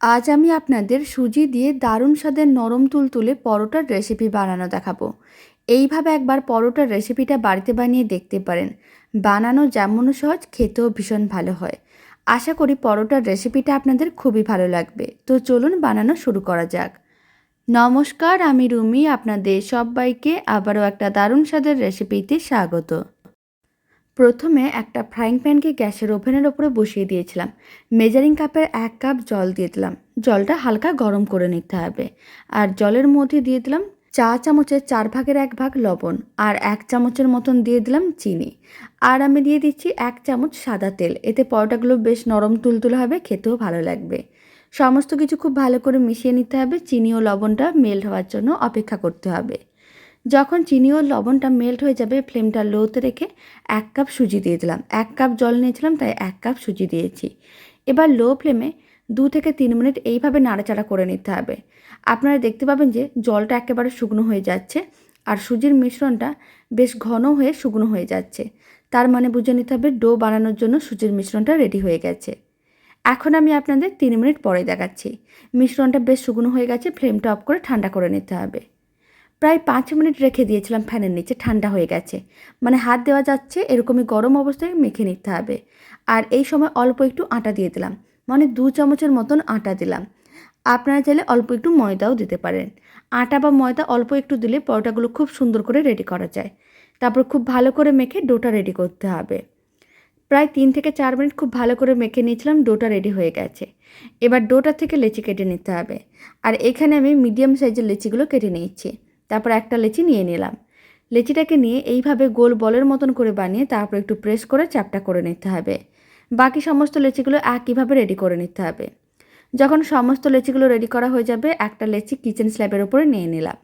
আজ আমি আপনাদের সুজি দিয়ে দারুণ স্বাদের নরম তুলতুলে পরোটার রেসিপি বানানো দেখাবো। এইভাবে একবার পরোটার রেসিপিটা বাড়িতে বানিয়ে দেখতে পারেন। বানানো যেমন সহজ, খেতেও ভীষণ ভালো হয়। আশা করি পরোটার রেসিপিটা আপনাদের খুবই ভালো লাগবে। তো চলুন বানানো শুরু করা যাক। নমস্কার, আমি রুমি, আপনাদের সবাইকে আবারও একটা দারুণ স্বাদের রেসিপিতে স্বাগত। প্রথমে একটা ফ্রাইং প্যানকে গ্যাসের ওভেনের ওপরে বসিয়ে দিয়েছিলাম। মেজারিং কাপের এক কাপ জল দিয়ে দিলাম। জলটা হালকা গরম করে নিতে হবে। আর জলের মধ্যে দিয়ে দিলাম চা চামচের চার ভাগের এক ভাগ লবণ আর এক চামচের মতন দিয়ে দিলাম চিনি। আর আমি দিয়ে দিচ্ছি এক চামচ সাদা তেল। এতে পরোটাগুলো বেশ নরম তুলতুলে হবে, খেতেও ভালো লাগবে। সমস্ত কিছু খুব ভালো করে মিশিয়ে নিতে হবে। চিনি ও লবণটা মেল্ট হওয়ার জন্য অপেক্ষা করতে হবে। যখন চিনি ও লবণটা মেল্ট হয়ে যাবে ফ্লেমটা লোতে রেখে এক কাপ সুজি দিয়ে দিলাম। এক কাপ জল নিয়েছিলাম, তাই এক কাপ সুজি দিয়েছি। এবার লো ফ্লেমে দু থেকে তিন মিনিট এইভাবে নাড়াচাড়া করে নিতে হবে। আপনারা দেখতে পাবেন যে জলটা একেবারে শুকনো হয়ে যাচ্ছে আর সুজির মিশ্রণটা বেশ ঘন হয়ে শুকনো হয়ে যাচ্ছে। তার মানে বুঝে নিতে হবে ডো বানানোর জন্য সুজির মিশ্রণটা রেডি হয়ে গেছে। এখন আমি আপনাদের তিন মিনিট পরে দেখাচ্ছি। মিশ্রণটা বেশ শুকনো হয়ে গেছে ফ্লেমটা অফ করে ঠান্ডা করে নিতে হবে। প্রায় পাঁচ মিনিট রেখে দিয়েছিলাম ফ্যানের নিচে, ঠান্ডা হয়ে গেছে। মানে হাত দেওয়া যাচ্ছে, এরকমই গরম অবস্থায় মেখে নিতে হবে। আর এই সময় অল্প একটু আটা দিয়ে দিলাম মানে দু চামচের মতন আটা দিলাম। আপনারা চাইলে অল্প একটু ময়দাও দিতে পারেন। আটা বা ময়দা অল্প একটু দিলে পরোটাগুলো খুব সুন্দর করে রেডি করা যায়। তারপর খুব ভালো করে মেখে ডোটা রেডি করতে হবে। প্রায় তিন থেকে চার মিনিট খুব ভালো করে মেখে নিয়েছিলাম, ডোটা রেডি হয়ে গেছে। এবার ডোটা থেকে লেচি কেটে নিতে হবে। আর এখানে আমি মিডিয়াম সাইজের লেচিগুলো কেটে নিয়েছি। তারপর একটা লেচি নিয়ে নিলাম। লেচিটাকে নিয়ে এইভাবে গোল বলের মতন করে বানিয়ে তারপর একটু প্রেস করে চ্যাপটা করে নিতে হবে। বাকি সমস্ত লেচিগুলো একইভাবে রেডি করে নিতে হবে। যখন সমস্ত লেচিগুলো রেডি করা হয়ে যাবে, একটা লেচি কিচেন স্ল্যাবের ওপরে নিয়ে নিলাম।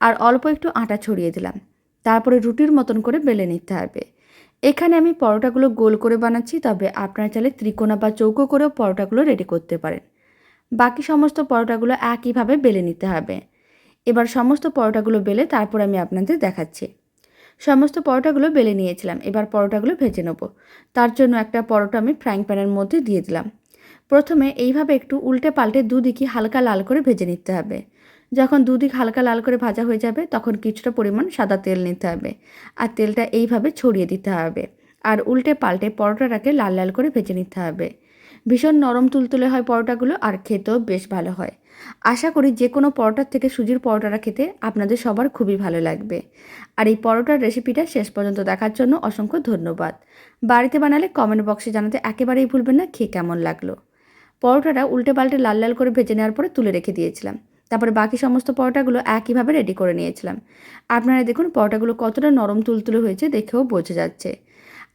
আর অল্প একটু আটা ছড়িয়ে দিলাম। তারপরে রুটির মতন করে বেলে নিতে হবে। এখানে আমি পরোটাগুলো গোল করে বানাচ্ছি, তবে আপনারা চাইলে ত্রিকোণা বা চৌকো করেও পরোটাগুলো রেডি করতে পারেন। বাকি সমস্ত পরোটাগুলো একইভাবে বেলে নিতে হবে। এবার সমস্ত পরোটাগুলো বেলে তারপর আমি আপনাদের দেখাচ্ছি। সমস্ত পরোটাগুলো বেলে নিয়েছিলাম, এবার পরোটাগুলো ভেজে নেব। তার জন্য একটা পরোটা আমি ফ্রাইং প্যানের মধ্যে দিয়ে দিলাম। প্রথমে এইভাবে একটু উল্টে পাল্টে দুদিকে হালকা লাল করে ভেজে নিতে হবে। যখন দুদিক হালকা লাল করে ভাজা হয়ে যাবে, তখন কিছুটা পরিমাণ সাদা তেল নিতে হবে। আর তেলটা এইভাবে ছড়িয়ে দিতে হবে। আর উল্টে পাল্টে পরোটাটাকে লাল লাল করে ভেজে নিতে হবে। ভীষণ নরম তুলতুলে হয় পরোটাগুলো আর খেতেও বেশ ভালো হয়। আশা করি যে কোনো পরোটার থেকে সুজির পরোটাটা খেতে আপনাদের সবার খুবই ভালো লাগবে। আর এই পরোটার রেসিপিটা শেষ পর্যন্ত দেখার জন্য অসংখ্য ধন্যবাদ। বাড়িতে বানালে কমেন্ট বক্সে জানাতে একেবারেই ভুলবেন না, খেয়ে কেমন লাগল। পরোটাটা উল্টে পাল্টে লাল লাল করে ভেজে নেওয়ার পরে তুলে রেখে দিয়েছিলাম। তারপরে বাকি সমস্ত পরোটাগুলো একইভাবে রেডি করে নিয়েছিলাম। আপনারা দেখুন পরোটাগুলো কতটা নরম তুলতুলে হয়েছে, দেখেও বোঝা যাচ্ছে।